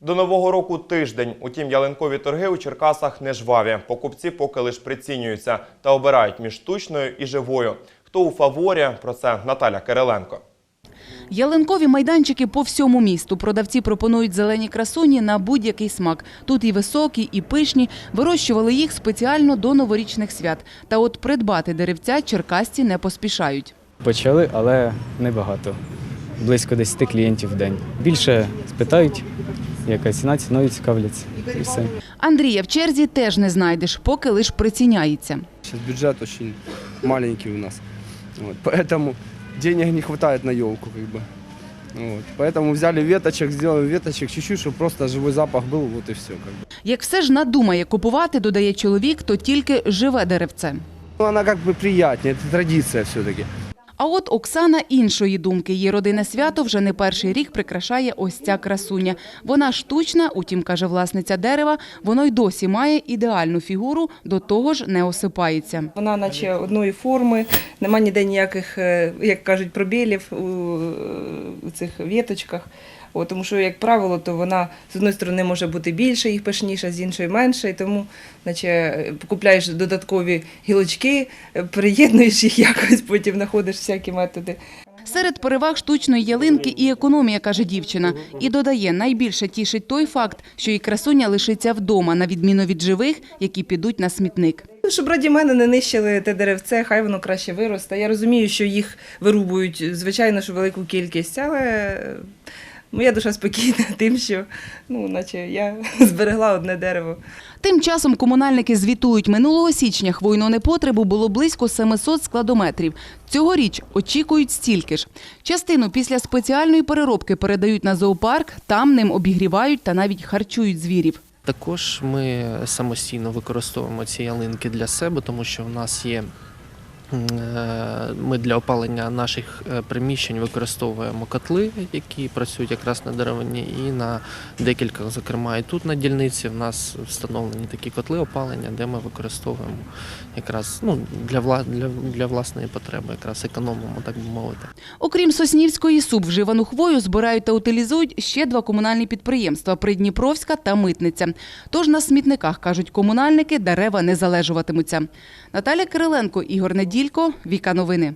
До нового року тиждень. Утім, ялинкові торги у Черкасах не жваві. Покупці поки лиш прицінюються та обирають між штучною і живою. Хто у фаворі? Про це Наталя Кириленко. Ялинкові майданчики по всьому місту. Продавці пропонують зелені красуні на будь-який смак. Тут і високі, і пишні. Вирощували їх спеціально до новорічних свят. Та от придбати деревця черкасці не поспішають. Почали, але небагато. Близько 10 клієнтів в день. Більше спитають, яка ціна, ціною цікавляться. І все. Андрія в черзі теж не знайдеш, поки лиш приціняється. Сейчас бюджет очень маленький у нас. Вот, поэтому денег не хватает на елку, как бы. Вот, поэтому взяли веточек, сделали веточек чуть-чуть, чтобы просто живой запах был, вот и все. Как бы. Як все ж надумає купувати, додає чоловік, то тільки живе деревце. Ну, она как бы приятнее, это традиция все-таки. А от Оксана іншої думки. Її родина свято вже не перший рік прикрашає ось ця красуня. Вона штучна, утім, каже власниця дерева, воно й досі має ідеальну фігуру, до того ж не осипається. Вона наче одної форми, нема ніде ніяких, е, як кажуть, пробілів у, цих віточках. От, тому що, як правило, то вона з одної сторони може бути більше, їх пишніша, з іншої менше. І тому, наче купляєш додаткові гілочки, приєднуєш їх якось, потім знаходиш всякі методи. Серед переваг штучної ялинки і економія, каже дівчина. І додає, найбільше тішить той факт, що і красуня лишиться вдома, на відміну від живих, які підуть на смітник. Щоб раді мене не нищили те деревце, хай воно краще виросте. Я розумію, що їх вирубують, звичайно, що велику кількість, але моя душа спокійна тим, що ну, наче я зберегла одне дерево. Тим часом комунальники звітують, минулого січня хвойного непотребу було близько 700 складометрів. Цьогоріч очікують стільки ж. Частину після спеціальної переробки передають на зоопарк, там ним обігрівають та навіть харчують звірів. Також ми самостійно використовуємо ці ялинки для себе, тому що в нас є. Е, Ми для опалення наших е, приміщень використовуємо котли, які працюють якраз на деревині, і на декількох, зокрема, і тут на дільниці в нас встановлені такі котли опалення, де ми використовуємо якраз ну, для, вла... для, для власної потреби, якраз економимо, так би мовити. Окрім Соснівської суб, вживану хвою збирають та утилізують ще два комунальні підприємства – Придніпровська та Митниця. Тож на смітниках, кажуть комунальники, дерева не залежуватимуться. Наталя Кириленко, Ігор Неділько, Віка Новини.